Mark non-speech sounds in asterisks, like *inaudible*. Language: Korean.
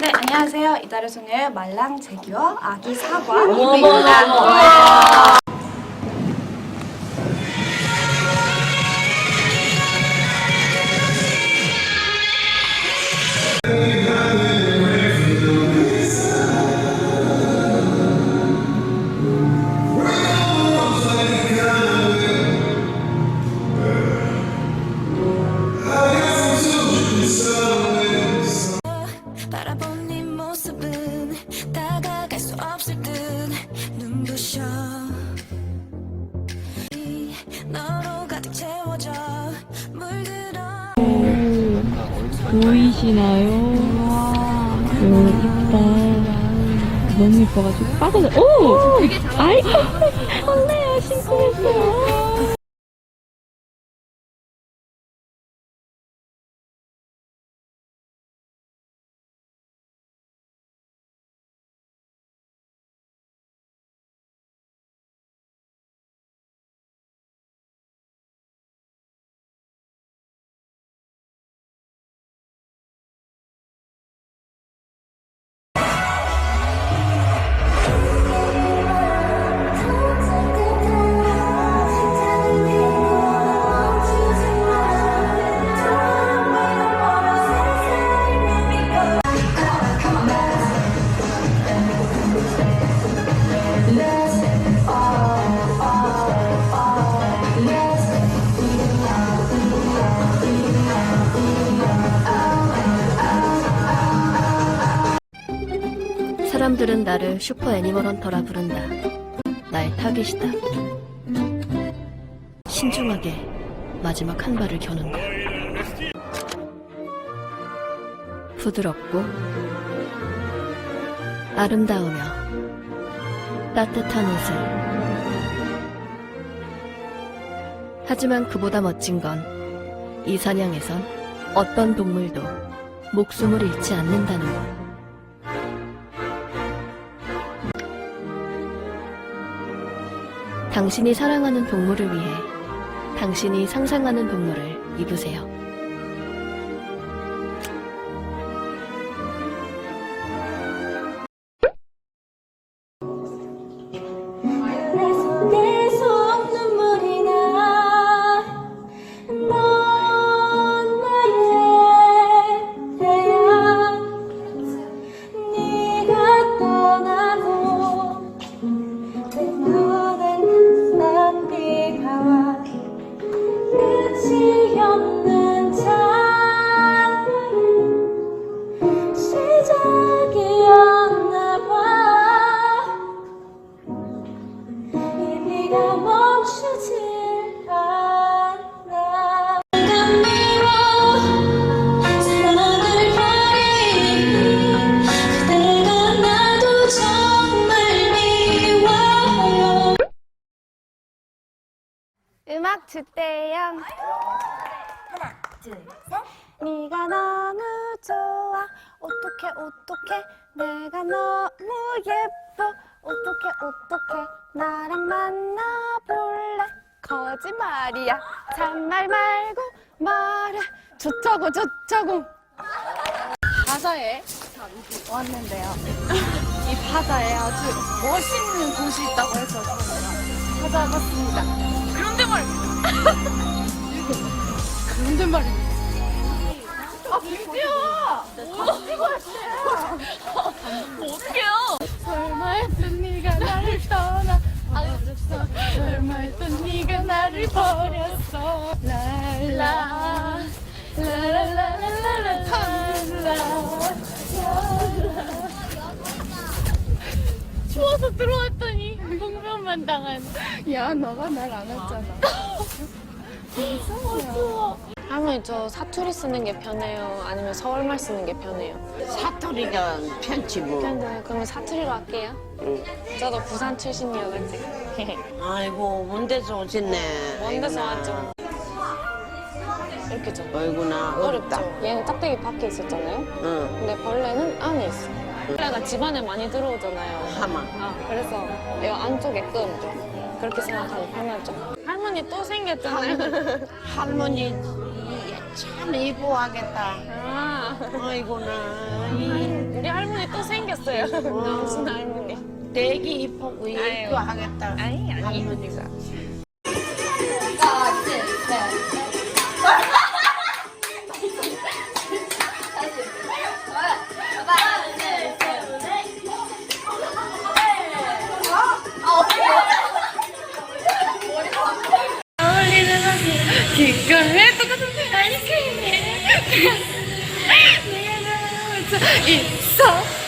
네, 안녕하세요. 이달의 소녀의 말랑 재규어 아기 사과 이브입니다. 보이시나요? 오, 이쁘다. 너무 이뻐가지고 빠져서, 오! 아이고! 언니야, 신고 했어. 사람들은 나를 슈퍼 애니멀 헌터라 부른다. 나의 타깃이다. 신중하게 마지막 한 발을 겨눈 것. 부드럽고 아름다우며 따뜻한 옷을. 하지만 그보다 멋진 건 이 사냥에선 어떤 동물도 목숨을 잃지 않는다는 것. 당신이 사랑하는 동물을 위해 당신이 상상하는 동물을 입으세요. 주대요. 네가 너무 좋아. 어떡해 어떡해 내가 너무 예뻐. 어떡해 어떡해 나랑 만나볼래. 거짓말이야. 참말 말고 말해. 좋다고 좋다고. 바다에 왔는데요. 이 바다에 아주 멋있는 곳이 있다고 해서 찾아봤습니다. 그런데 말. 그 말입니다. 아, 민지야! 어떻게 왔어요? 어떡해요? 설마 했던 네가 나를 떠나 알았어 설마 했던 네가 나를 버렸어 랄라 라라라라라라 추워서 들어왔더니 공면만 당한 야 너가 날 안았잖아 할머니 저 사투리 쓰는 게 편해요? 아니면 서울말 쓰는 게 편해요? 사투리가 편치 뭐. 편해요. 그러면 사투리로 할게요. 저도 부산 출신이어가지고. *laughs* 아이고 먼데서 오셨네. 아이고나. 왔죠. 이렇게 좀 아이구나 어렵다. 어렵죠. 얘는 짝대기 밖에 있었잖아요. 응. 근데 벌레는 안에 있어. 벌레가 집안에 많이 들어오잖아요. 하마. 아, 그래서 이 안쪽에 끔 그렇게 생각하면 편하죠. 할머니 또 생겼잖아요. *laughs* 할머니 이- 참 이뻐하겠다. 아, 아이고나. 이 우리 할머니 또 생겼어요. 남순 할머니. 되게 이쁘고 예쁘고 하겠다. 아니 아니. 할머니가. 기꺼이 똑같은 아니 있어